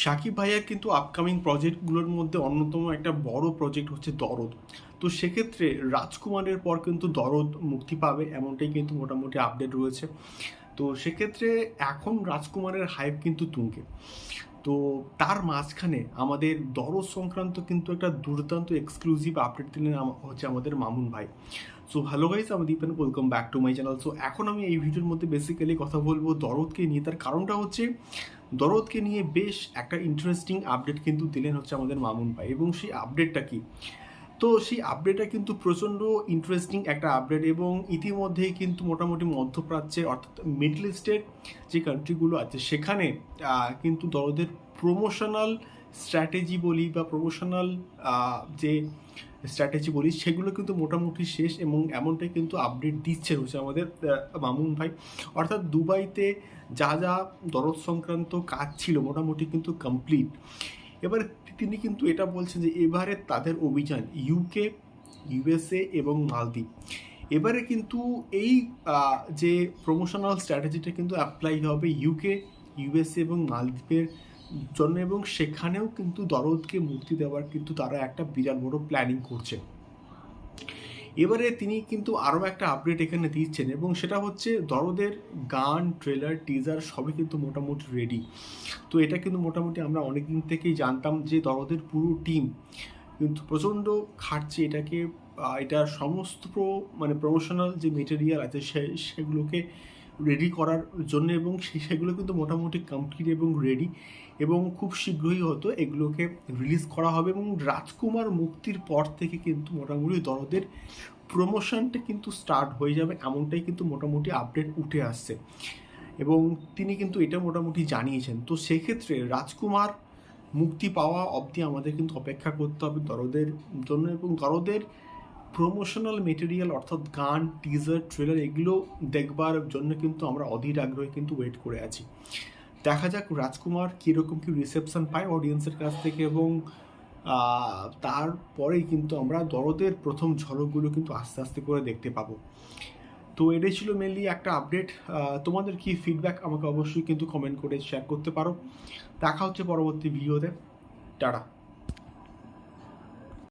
সাকিব ভাইয়ার কিন্তু আপকামিং প্রজেক্টগুলোর মধ্যে অন্যতম একটা বড় প্রজেক্ট হচ্ছে দরদ। তো সেক্ষেত্রে রাজকুমারের পর কিন্তু দরদ মুক্তি পাবে, এমনটাই কিন্তু মোটামুটি আপডেট রয়েছে। তো সেক্ষেত্রে এখন রাজকুমারের হাইপ কিন্তু তুঙ্গে। তো তার মাঝখানে আমাদের দরদ সংক্রান্ত কিন্তু একটা দুর্দান্ত এক্সক্লুসিভ আপডেট দিলেন হচ্ছে আমাদের মামুন ভাই। সো হ্যালো গাইস আমি Dipen welcome back to my channel so এখন আমি এই ভিডিওর মধ্যে বেসিক্যালি কথা বলব দরদকে নিয়ে। তার কারণটা হচ্ছে দরদকে নিয়ে বেশ একটা ইন্টারেস্টিং আপডেট কিন্তু দিলেন হচ্ছে আমাদের মামুন ভাই। এবং সেই আপডেটটা কি? তো সেই আপডেটটা কিন্তু প্রচণ্ড ইন্টারেস্টিং একটা আপডেট এবং ইতিমধ্যেই কিন্তু মোটামুটি মধ্যপ্রাচ্যের অর্থাৎ মিডল ইস্টের যে কান্ট্রিগুলো আছে, সেখানে কিন্তু দরদের প্রমোশনাল স্ট্র্যাটেজি বলি বা প্রমোশনাল যে স্ট্র্যাটেজি বলি সেগুলো কিন্তু মোটামুটি শেষ এবং এমনটাই কিন্তু আপডেট দিচ্ছে হচ্ছে আমাদের মামুন ভাই। অর্থাৎ দুবাইতে যা যা দরদ সংক্রান্ত কাজ ছিল মোটামুটি কিন্তু কমপ্লিট এবার তিনি কিন্তু এটা বলছেন যে এবারে তাদের অভিযান ইউকে ইউএসএ এবং মালদ্বীপ। এবারে কিন্তু এই যে প্রমোশনাল স্ট্র্যাটেজিটা কিন্তু অ্যাপ্লাই হবে ইউকে ইউএসএ এবং মালদ্বীপের জন্য এবং সেখানেও কিন্তু দরদকে মুক্তি দেওয়ার কিন্তু তারা একটা বিরাট বড় প্ল্যানিং করছে। এবারে তিনি কিন্তু আরও একটা আপডেট এখানে দিচ্ছেন এবং সেটা হচ্ছে দরদের গান ট্রেলার টিজার সবই কিন্তু মোটামুটি রেডি তো এটা কিন্তু মোটামুটি আমরা অনেক দিন থেকেই জানতাম যে দরদের পুরো টিম কিন্তু প্রচণ্ড খাটছে এটাকে এটা সমস্ত মানে প্রমোশনাল যে মেটেরিয়াল আছে সে সেগুলোকে রেডি করার জন্য এবং সেগুলো কিন্তু মোটামুটি কমপ্লিট এবং রেডি এবং খুব শীঘ্রই হয়তো এগুলোকে রিলিজ করা হবে এবং রাজকুমার মুক্তির পর থেকে কিন্তু মোটামুটি দরদের প্রমোশনটা কিন্তু স্টার্ট হয়ে যাবে এমনটাই কিন্তু মোটামুটি আপডেট উঠে আসছে। এবং তিনি কিন্তু এটা মোটামুটি জানিয়েছেন। তো সেক্ষেত্রে রাজকুমার মুক্তি পাওয়া অবধি আমাদের কিন্তু অপেক্ষা করতে হবে দরদের জন্য এবং দরদের প্রমোশনাল মেটেরিয়াল অর্থাৎ গান টিজার ট্রেলার এগুলো দেখবার জন্য কিন্তু আমরা অধীর আগ্রহে কিন্তু ওয়েট করে আছি। দেখা যাক রাজকুমার কীরকম কি রিসেপশন পায় অডিয়েন্সের কাছ থেকে এবং তারপরেই কিন্তু আমরা দরদের প্রথম ঝলকগুলো কিন্তু আস্তে আস্তে করে দেখতে পাবো। তো এটাই ছিল মেনলি একটা আপডেট তোমাদের কি ফিডব্যাক আমাকে অবশ্যই কিন্তু কমেন্ট করে শেয়ার করতে পারো। দেখা হচ্ছে পরবর্তী ভিডিওতে টাটা।